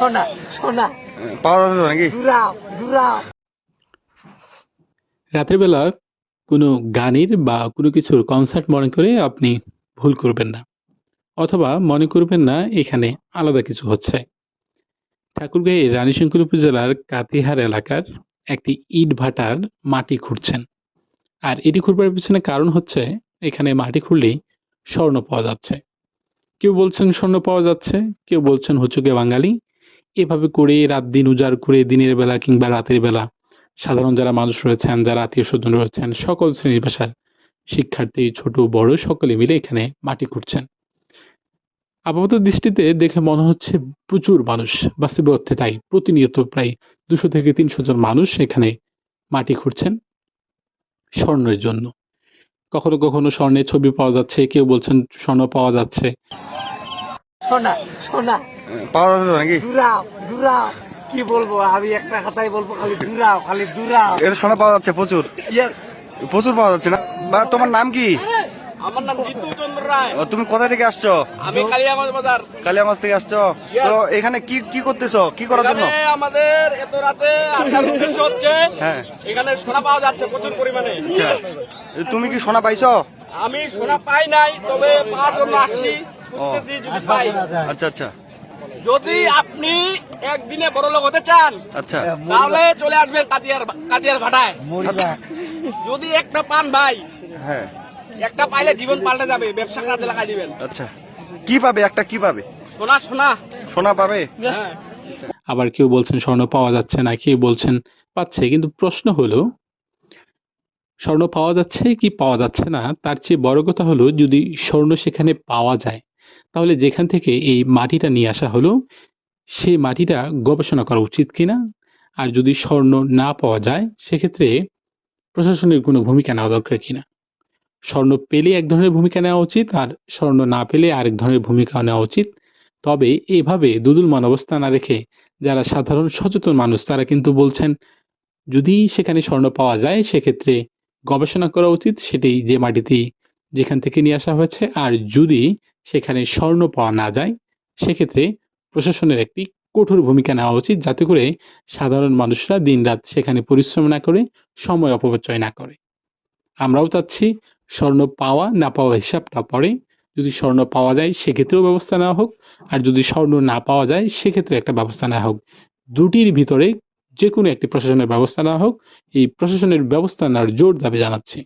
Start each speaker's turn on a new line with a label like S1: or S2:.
S1: সোনা সোনা
S2: পাওয়া যাচ্ছে নাকি?
S1: দূরাও দূরাও।
S3: রাতের বেলা কোনো গানের বা কোনো কিছুর কনসার্ট মনে করে আপনি ভুল করবেন না অথবা মনে করবেন না এখানে আলাদা কিছু হচ্ছে। ঠাকুরগাঁয়ের রানীশঙ্কর উপজেলার কাতিহার এলাকার একটি ইট ভাটার মাটি খুঁড়ছেন। আর এটি খুঁড়বার পিছনে কারণ হচ্ছে এখানে মাটি খুঁড়লেই স্বর্ণ পাওয়া যাচ্ছে। কেউ বলছেন স্বর্ণ পাওয়া যাচ্ছে কেউ বলছেন হচ্ছে বাঙালি এভাবে করে রাত দিন উজাড় করে দিনের বেলা কিংবা রাতের বেলা সাধারণ যারা মানুষ রয়েছেন, যারা আত্মীয় স্বজন রয়েছেন, সকল শ্রেণির পেশার শিক্ষার্থী, ছোট, বড়, সকলে মিলে এখানে মাটি খুঁড়ছেন। আপাতত দৃষ্টিতে দেখে মনে হচ্ছে প্রচুর মানুষ বাস্তবে অর্থে তাই প্রতিনিয়ত প্রায় দুশো থেকে তিনশো জন মানুষ এখানে মাটি খুঁড়ছেন স্বর্ণের জন্য। কখনো কখনো স্বর্ণের ছবি পাওয়া যাচ্ছে, কেউ বলছেন স্বর্ণ পাওয়া যাচ্ছে।
S1: সোনা সোনা।
S2: পাওয়া যাচ্ছে নাকি?
S1: দূরাও দূরাও। কি বলব আমি একটা কথাই বলব খালি দূরাও খালি দূরাও।
S2: এটা সোনা পাওয়া যাচ্ছে প্রচুর।
S1: ইয়েস
S2: প্রচুর পাওয়া যাচ্ছে না? বা তোমার নাম কি?
S4: আমার নাম জিতু চন্দ্র রায়।
S2: ও, তুমি কোথা থেকে আসছো?
S4: আমি কালিয়াগঞ্জ বাজার।
S2: কালিয়াগঞ্জ থেকে আসছো? তো এখানে কি কি করতেছো? কি করার জন্য?
S4: আমাদের এত রাতে আসার উদ্দেশ্য হচ্ছে
S2: হ্যাঁ।
S4: এখানে সোনা পাওয়া যাচ্ছে প্রচুর পরিমাণে।
S2: আচ্ছা। তুমি কি সোনা পাইছো?
S4: আমি সোনা পাই নাই তবে পাওয়ার জন্য আসছি।
S2: আচ্ছা আচ্ছা।
S4: যদি আপনি একদিনে বড় লোক হতে চান
S2: আচ্ছা।
S4: তাহলে চলে আসবেন কাদিয়ার কাদিয়ার ভাটায়। যদি একটা পান ভাই
S2: হ্যাঁ।
S4: একটা পাইলে জীবন পাল্টে যাবে ব্যবসা কাজে লাগাই দিবেন।
S2: আচ্ছা। কি পাবে? একটা কি পাবে?
S4: সোনা সোনা।
S2: সোনা পাবে?
S4: হ্যাঁ।
S3: আবার কেউ বলছেন স্বর্ণ পাওয়া যাচ্ছে না কেউ বলছেন পাচ্ছে কিন্তু প্রশ্ন হলো স্বর্ণ পাওয়া যাচ্ছে কি পাওয়া যাচ্ছে না? তার চেয়ে বড় কথা হলো যদি স্বর্ণ সেখানে পাওয়া যায় তাহলে যেখান থেকে এই মাটিটা নিয়ে আসা হলো, সেই মাটিটা গবেষণা করা উচিত কিনা? আর যদি স্বর্ণ না পাওয়া যায়, সেক্ষেত্রে প্রশাসনের কোনো ভূমিকা নেওয়া দরকার কিনা? স্বর্ণ পেলে এক ধরনের ভূমিকা নেওয়া উচিত, আর স্বর্ণ না পেলে আরেক ধরনের ভূমিকা নেওয়া উচিত। তবে এভাবে দুদুলমান অবস্থা না রেখে যারা সাধারণ সচেতন মানুষ, তারা কিন্তু বলছেন, যদি সেখানে স্বর্ণ পাওয়া যায়, সেক্ষেত্রে গবেষণা করা উচিত সেটি যে মাটিতে যেখান থেকে নিয়ে আসা হয়েছে। আর যদি সেখানে স্বর্ণ পাওয়া না যায়, সেক্ষেত্রে প্রশাসনের একটি কঠোর ভূমিকা নেওয়া উচিত যাতে করে সাধারণ মানুষরা দিনরাত সেখানে পরিশ্রম না করে, সময় অপচয় না করে। আমরাও চাচ্ছি স্বর্ণ পাওয়া না পাওয়া হিসাবটা পরে যদি স্বর্ণ পাওয়া যায় সেক্ষেত্রেও ব্যবস্থা নেওয়া হোক, আর যদি স্বর্ণ না পাওয়া যায় সেক্ষেত্রে একটা ব্যবস্থা নেওয়া হোক। দুটির ভিতরে যে কোনো একটি প্রশাসনের ব্যবস্থা নেওয়া হোক, এই প্রশাসনের ব্যবস্থা নেওয়ার জোর দাবি জানাচ্ছি।